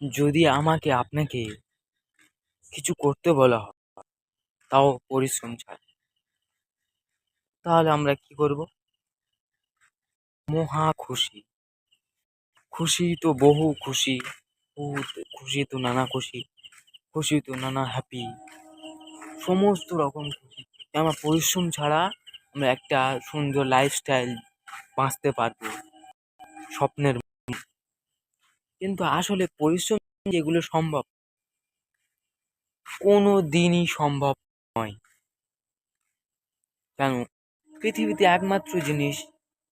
যদি আমাকে আপনাকে কিছু করতে বলা হয়, তাও পরিশ্রম ছাড়া, তাহলে আমরা কি করব মহা খুশি খুশি তো বহু খুশি খুশি তো নানা খুশি খুশি তো নানা হ্যাপি সমস্ত রকম খুশি আমরা পরিশ্রম ছাড়া আমরা একটা সুন্দর লাইফস্টাইল বাঁচতে পারব, স্বপ্নের। কিন্তু আসলে পরিশ্রম যেগুলো সম্ভব কোনো দিনই সম্ভব নয়। কেন? পৃথিবীতে একমাত্র জিনিস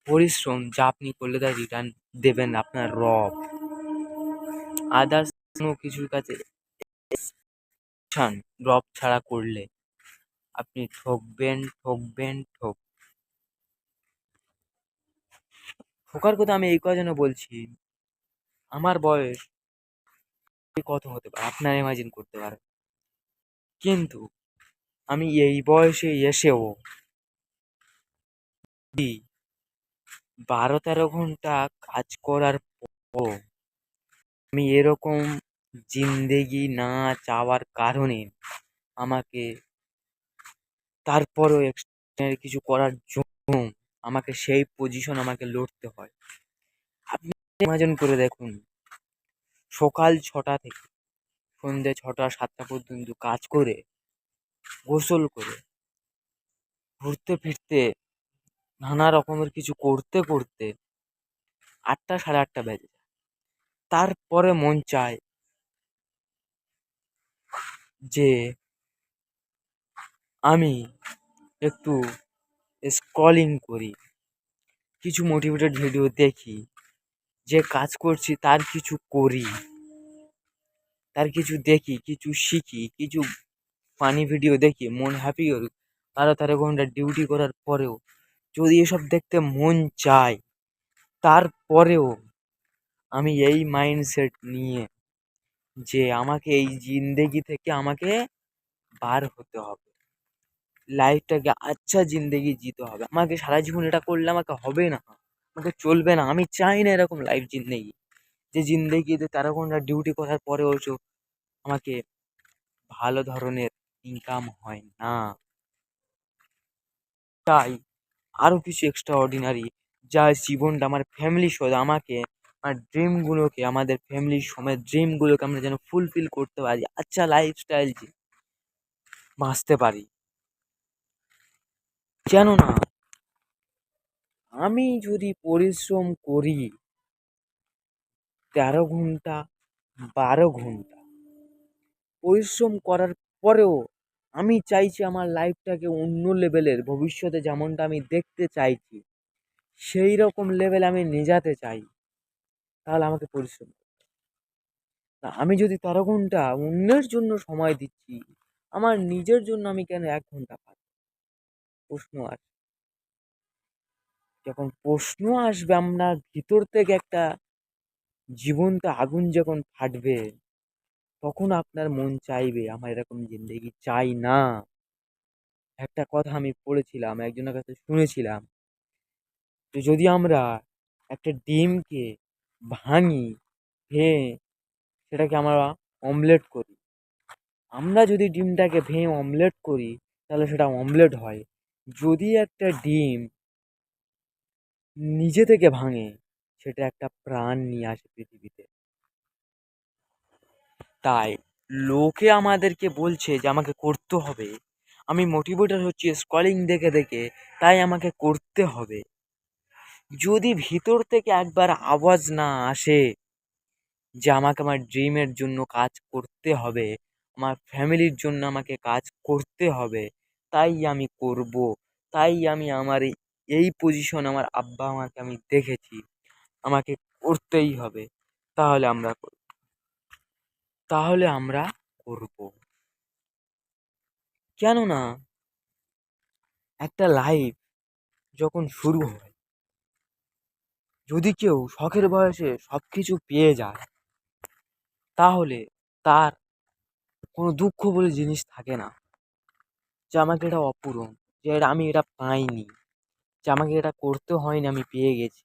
পরিশ্রম, যা আপনি করলে তার রিটার্ন দেবেন আপনার রব। আদার্স কোনো কিছুর কাছে রব ছাড়া করলে আপনি ঠকবেন ঠকবেন, ঠক। ঠকার কথা আমি এই জন্য বলছি আমার বয়স কত হতে পারে? আপনারা ইমাজিন করতে পারেন। কিন্তু আমি এই বয়সে এসেও বারো তেরো ঘণ্টা কাজ করার পর আমি এরকম জিন্দেগি না চাওয়ার কারণে আমাকে তারপরও এক্সট্রা কিছু করার জন্য আমাকে সেই পজিশন আমাকে লড়তে হয়। আপনি ইমাজিন করে দেখুন। সকাল ছটা থেকে সন্ধ্যে ছটা, সাতটা পর্যন্ত কাজ করে, গোসল করে, ঘুরতে ফিরতে, নানা রকমের কিছু করতে করতে আটটা সাড়ে আটটা বেজে যায়। তারপরে মন চায় যে আমি একটু স্ক্রলিং করি, কিছু মোটিভেটেড ভিডিও দেখি যে কাজ করছি তার কিছু করি, তার কিছু দেখি, কিছু শিখি, কিছু ফানি ভিডিও দেখি, মন হ্যাপি করুক বারো তেরো ঘণ্টা ডিউটি করার পরেও যদি এসব দেখতে মন চায়, তারপরেও আমি এই মাইন্ডসেট নিয়ে যে আমাকে এই জিন্দেগি থেকে আমাকে বার হতে হবে। লাইফটাকে আচ্ছা জিন্দেগি জিতে হবে। আমাকে সারা জীবন এটা করলে আমাকে হবে না। আমাকে চলবে না। আমি চাই না এরকম লাইফ জিন্দেগি। যে জিন্দেগিতে তেরো ঘণ্টা ডিউটি করার পরেও আমাকে ভালো ধরনের ইনকাম হয় না। তাই আরও কিছু এক্সট্রা অর্ডিনারি যা জীবনটা আমার ফ্যামিলির সহ, আমাকে, আমার ড্রিমগুলোকে আমাদের ফ্যামিলির সময় ড্রিমগুলোকে আমরা যেন ফুলফিল করতে পারি আচ্ছা লাইফস্টাইল বাঁচতে পারি। কেননা আমি যদি পরিশ্রম করি, তেরো ঘণ্টা, বারো ঘণ্টা। পরিশ্রম করার পরেও আমি চাইছি আমার লাইফটাকে অন্য লেভেলের, ভবিষ্যতে যেমনটা আমি দেখতে চাইছি সেই রকম লেভেলে আমি নিয়ে যেতে চাই, তাহলে আমাকে পরিশ্রম তা আমি যদি তেরো ঘণ্টা অন্যের জন্য সময় দিচ্ছি, আমার নিজের জন্য আমি কেন এক ঘণ্টা পাব প্রশ্ন আসবে যখন প্রশ্ন আসবে আপনার ভিতর থেকে একটা জীবন্ত আগুন যখন ফাটবে, তখন আপনার মন চাইবে, আমার এরকম জিন্দেগি চাই না। একটা কথা আমি পড়েছিলাম, একজনের কাছে শুনেছিলাম। তো যদি আমরা একটা ডিমকে ভাঙি, ভেঙে সেটাকে আমরা অমলেট করি, আমরা যদি ডিমটাকে ভেঙে অমলেট করি, তাহলে সেটা অমলেট হয়। যদি একটা ডিম নিজে থেকে ভাঙে, সেটা একটা প্রাণ নিয়ে আসে পৃথিবীতে। তাই লোকে আমাদেরকে বলছে যে, আমাকে করতে হবে। আমি মোটিভেটেড হচ্ছি স্কলিং দেখে দেখে, তাই আমাকে করতে হবে। যদি ভিতর থেকে একবার আওয়াজ না আসে যে, আমাকে আমার ড্রিমের জন্য কাজ করতে হবে, আমার ফ্যামিলির জন্য আমাকে কাজ করতে হবে, তাই আমি করব, তাই আমি আমার এই এই পজিশন আমার আব্বা আমাকে আমি দেখেছি। আমাকে করতেই হবে। তাহলে আমরা করব তাহলে আমরা করব। কেননা একটা লাইফ যখন শুরু হয়, যদি কেউ শখের বয়সে সব কিছু পেয়ে যায়, তাহলে তার কোনো দুঃখ বলে জিনিস থাকে না যে, আমাকে এটা অপূরণ, যে এটা আমি এটা পাইনি। যে আমাকে এটা করতে হয়নি, আমি পেয়ে গেছি।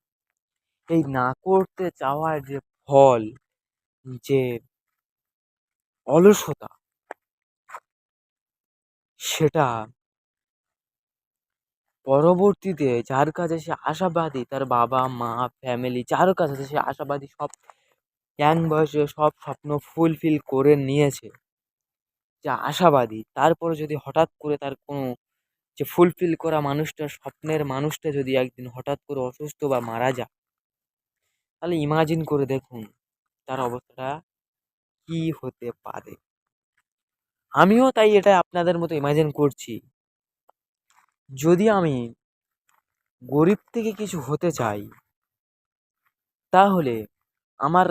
এই না করতে চাওয়ার যে ফল, যে অলসতা, সেটা পরবর্তীতে যার কাছে সে আশাবাদী, তার বাবা, মা ফ্যামিলি যার কাছে সে আশাবাদী সব ইয়াং বয়সে সব স্বপ্ন ফুলফিল করে নিয়েছে, যা আশাবাদী, তারপরে যদি হঠাৎ করে তার কোনো যে ফুলফিল করা মানুষটা, স্বপ্নের মানুষটা যদি একদিন হঠাৎ করে অসুস্থ বা মারা যায়, তাহলে ইমাজিন করে দেখুন তার অবস্থাটা কী হতে পারে। আমিও তাই এটা আপনাদের মতো ইমাজিন করছি। যদি আমি গরিব থেকে কিছু হতে চাই, তাহলে আমার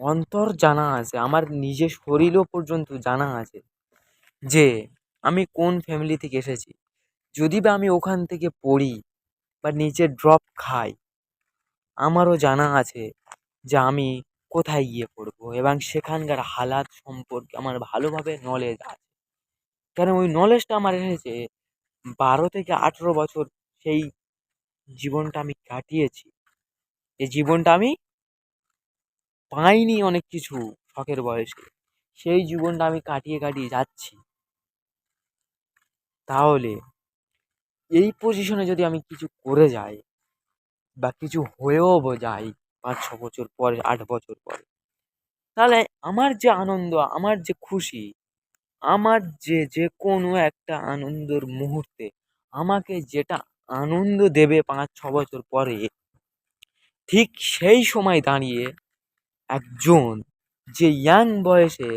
অন্তর জানা আছে, আমার নিজের শরীরও পর্যন্ত জানা আছে যে আমি কোন ফ্যামিলি থেকে এসেছি? যদি বা আমি ওখান থেকে পড়ি বা নিচে ড্রপ খাই, আমারও জানা আছে যে আমি কোথায় গিয়ে পড়ব এবং সেখানকার হালাত সম্পর্কে আমার ভালোভাবে নলেজ আছে। কেন ওই নলেজটা আমার এসেছে বারো থেকে আঠেরো বছর সেই জীবনটা আমি কাটিয়েছি। এই জীবনটা আমি পাইনি অনেক কিছু শখের বয়সে। সেই জীবনটা আমি কাটিয়ে কাটিয়ে যাচ্ছি। তাহলে এই পজিশনে যদি আমি কিছু করে যাই বা কিছু হয়েও যাই পাঁচ, ছ বছর পরে, আট বছর পরে, তাহলে আমার যে আনন্দ, আমার যে খুশি, আমার যে যে কোনো একটা আনন্দর মুহূর্তে আমাকে যেটা আনন্দ দেবে পাঁচ, ছ বছর পরে, ঠিক সেই সময় দাঁড়িয়ে একজন যে ইয়াং বয়সে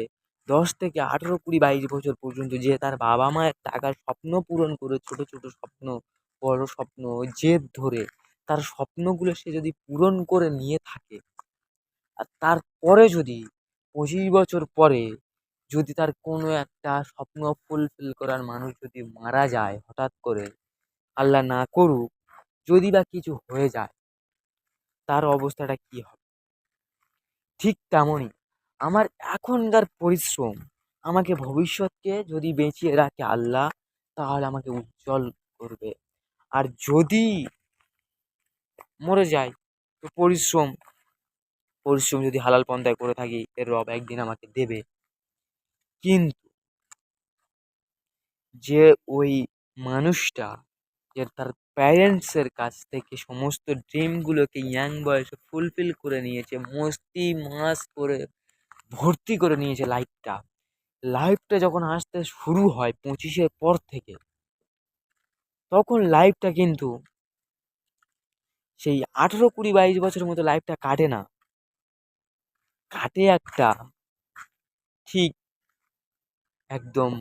দশ থেকে আঠেরো কুড়ি বাইশ বছর পর্যন্ত যে তার বাবা মায়ের টাকার স্বপ্ন পূরণ করে ছোট ছোট স্বপ্ন, বড় স্বপ্ন জেদ ধরে তার স্বপ্নগুলো সে যদি পূরণ করে নিয়ে থাকে আর তারপরে যদি পঁচিশ বছর পরে যদি তার কোনো একটা স্বপ্ন ফুলফিল করার মানুষ যদি মারা যায় হঠাৎ করে, আল্লাহ না করুক, যদি বা কিছু হয়ে যায়, তার অবস্থাটা কি হবে? ঠিক তেমনই আমার এখনকার পরিশ্রম, আমাকে ভবিষ্যৎকে যদি বেঁচিয়ে রাখে আল্লাহ, তাহলে আমাকে উজ্জ্বল করবে। আর যদি মরে যায়, তো পরিশ্রম পরিশ্রম যদি হালাল পন্থায় করে থাকি, এর রব একদিন আমাকে দেবে। কিন্তু যে ওই মানুষটা, যে তার প্যারেন্টসের কাছ থেকে সমস্ত ড্রিমগুলোকে ইয়াং বয়সে ফুলফিল করে নিয়েছে মস্তি মাস করে ভর্তি করে নিয়েছে লাইফটা। লাইফটা যখন আসতে শুরু হয় পঁচিশের পর থেকে, তখন লাইফটা কিন্তু সেই আঠেরো কুড়ি বাইশ বছরের মতো লাইফটা কাটে না। কাটে একটা ঠিক একদম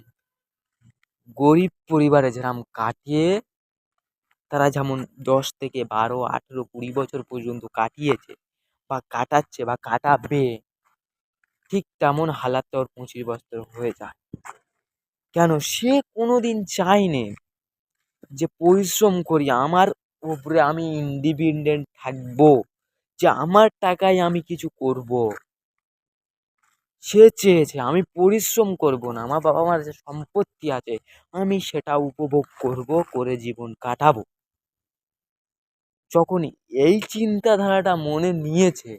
গরিব পরিবারে যেরকম কাটিয়ে, তারা যেমন দশ থেকে বারো, আঠেরো, কুড়ি বছর পর্যন্ত কাটিয়েছে বা কাটাচ্ছে বা কাটাবে ঠিক তেমন হালাতটা ওর পঁচিশ বছর হয়ে যায়। কেন? সে কোনো দিন চায়নি যে পরিশ্রম করি, আমার উপরে আমি ইন্ডিপেন্ডেন্ট থাকব, যে আমার টাকায় আমি কিছু করব। সে চেয়েছে, আমি পরিশ্রম করব না, আমার বাবা মার যে সম্পত্তি আছে, আমি সেটা উপভোগ করব, করে জীবন কাটাবো। যখন এই চিন্তাধারাটা মনে নিয়েছে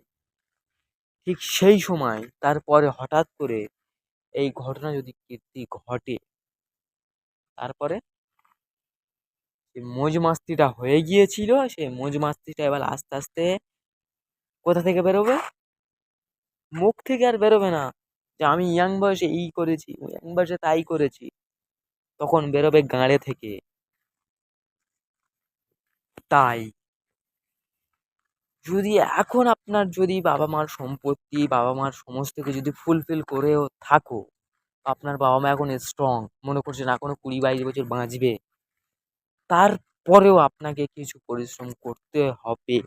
ঠিক সেই সময় তারপরে হঠাৎ করে এই ঘটনা যদি কীর্তি ঘটে, তারপরে সেই মজ মাস্তিটা হয়ে গিয়েছিল সেই মজ মাস্তিটা এবার আস্তে আস্তে কোথা থেকে বেরোবে? মুখ থেকে আর বেরোবে না। যে আমি ইয়াং বয়সে এই করেছি ইয়াং বয়সে তাই করেছি, তখন বেরোবে গাঁড়ে থেকে। তাই যদি এখন আপনার যদি বাবা মার সম্পত্তি বাবা মার সমস্ত কিছু যদি ফুলফিল করেও থাকো, আপনার বাবা মা এখন স্ট্রং মনে করছেন এখনও কুড়ি বাইশ বছর বাঁচবে, তারপরেও আপনাকে কিছু পরিশ্রম করতে হবে।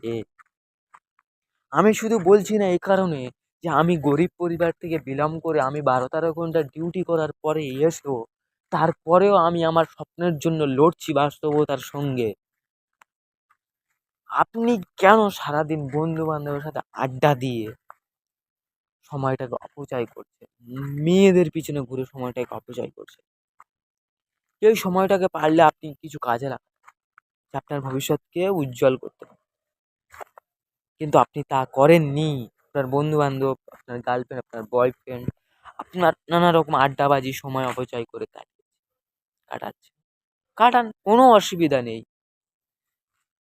আমি শুধু বলছি না এই কারণে যে আমি গরিব পরিবার থেকে বিলং করে আমি বারো তেরো ঘণ্টা ডিউটি করার পরে এসেও তারপরেও আমি আমার স্বপ্নের জন্য লড়ছি বাস্তবতার সঙ্গে। আপনি কেন সারাদিন বন্ধু বান্ধবের সাথে আড্ডা দিয়ে সময়টাকে অপচয় করছেন? মেয়েদের পিছনে ঘুরে সময়টাকে অপচয় করছে এই সময়টাকে পারলে আপনি কিছু কাজে লাগান। যে আপনার ভবিষ্যৎকে উজ্জ্বল করতে পারেন কিন্তু আপনি তা করেননি। আপনার বন্ধু বান্ধব আপনার গার্লফ্রেন্ড আপনার বয়ফ্রেন্ড আপনার নানা রকম আড্ডাবাজি, সময় অপচয় করে কাটিয়ে কাটাচ্ছে। কাটান, কোনো অসুবিধা নেই।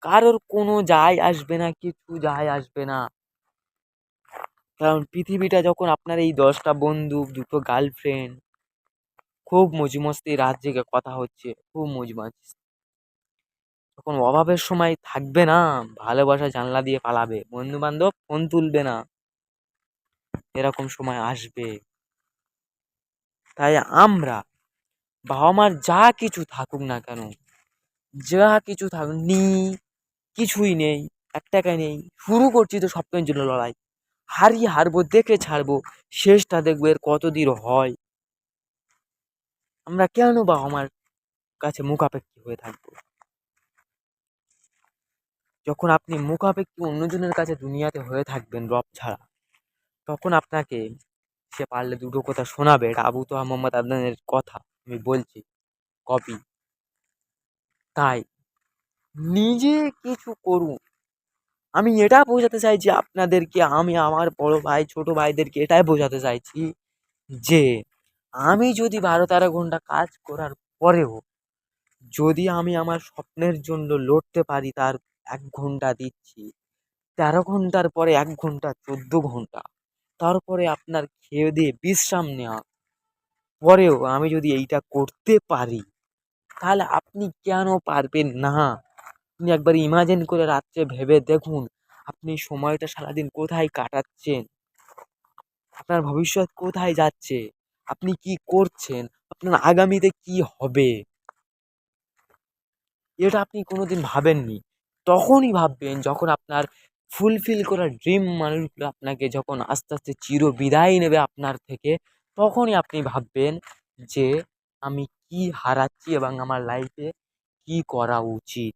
কারোর কোনো যায় আসবে না, কিছু যায় আসবে না। কারণ পৃথিবীটা যখন আপনার এই দশটা বন্ধু, দুটো গার্লফ্রেন্ড খুব মজি মস্তি রাত জেগে কথা হচ্ছে, খুব মজ মাস্তি যখন অভাবের সময় থাকবে না, ভালোবাসা জানলা দিয়ে পালাবে বন্ধু বান্ধব ফোন তুলবে না। এরকম সময় আসবে। তাই আমরা বাবা মার যা কিছু থাকুক না কেন, যা কিছু থাকুক, নি কিছুই নেই, এক টাকায় নেই। শুরু করছি তো স্বপ্নের জন্য লড়াই। হারি হারবো, দেখে ছাড়বো, শেষটা দেখব এর কতদূর হয়। আমরা কেন বা আমার কাছে মুখাপেক্ষী হয়ে থাকব? যখন আপনি মুখাপেক্ষী অন্যজনের কাছে দুনিয়াতে হয়ে থাকবেন রব ছাড়া, তখন আপনাকে সে পারলে দুটো কথা শোনাবে। এটা আবু তোহা মোহাম্মদ আদনানের কথা, আমি বলছি, কপি। তাই নিজে কিছু করুন। আমি এটা বোঝাতে চাইছি আপনাদেরকে, আমি আমার বড় ভাই, ছোট ভাইদেরকে এটাই বোঝাতে চাইছি যে, আমি যদি বারো তেরো ঘণ্টা কাজ করার পরেও যদি আমি আমার স্বপ্নের জন্য লড়তে পারি তার এক ঘণ্টা দিচ্ছি, তেরো ঘণ্টার পরে এক ঘণ্টা, চোদ্দ ঘণ্টা, তারপরে আপনার খেয়ে দিয়ে বিশ্রাম নেওয়া পরেও আমি যদি এইটা করতে পারি, তাহলে আপনি কেন পারবেন না? আপনি একবার ইমাজিন করে রাত্রে ভেবে দেখুন, আপনি সময়টা সারাদিন কোথায় কাটাচ্ছেন? আপনার ভবিষ্যৎ কোথায় যাচ্ছে? আপনি কি করছেন? আপনার আগামীতে কি হবে? এটা আপনি কোনোদিন ভাবেননি। তখনই ভাববেন যখন আপনার ফুলফিল করা ড্রিম মানুষগুলো আপনাকে যখন আস্তে আস্তে চির বিদায় নেবে আপনার থেকে, তখনই আপনি ভাববেন যে আমি কি হারাচ্ছি এবং আমার লাইফে কি করা উচিত।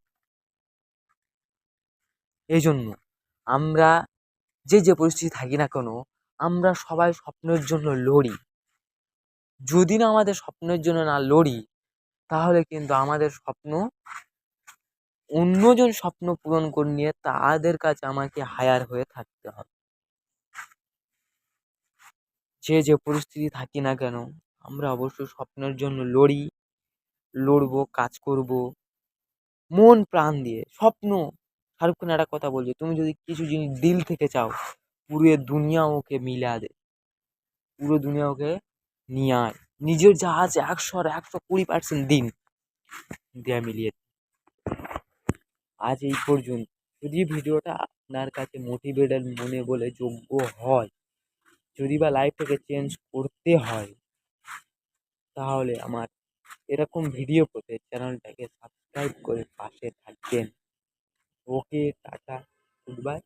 এই জন্য আমরা যে যে পরিস্থিতি থাকি না কেন, আমরা সবাই স্বপ্নের জন্য লড়ি। যদি না আমাদের স্বপ্নের জন্য না লড়ি, তাহলে কিন্তু আমাদের স্বপ্ন, অন্যজন স্বপ্ন পূরণ করে নিয়ে তাদের কাছে আমাকে হায়ার হয়ে থাকতে হবে। যে যে পরিস্থিতি থাকি না কেন, আমরা অবশ্যই স্বপ্নের জন্য লড়ি, লড়বো, কাজ করব, মন প্রাণ দিয়ে, স্বপ্ন শাহরুখ খান একটা কথা বলছে, তুমি যদি কিছু জিনিস দিল থেকে চাও, পুরো দুনিয়া ওকে মিলা দে। পুরো দুনিয়া ওকে নিয়ে আয়। নিজের আছে, একশো আর একশো কুড়ি পার্সেন্ট দিন। দেয়া মিলিয়ে। আজ এই পর্যন্ত। যদি ভিডিওটা আপনার কাছে মোটিভেটেড মনে বলে যোগ্য হয়, যদি বা লাইফটাকে চেঞ্জ করতে হয়, তাহলে আমার এরকম ভিডিও পেতে চ্যানেলটাকে সাবস্ক্রাইব করে পাশে থাকবেন। ওকে টাটা গুড বাই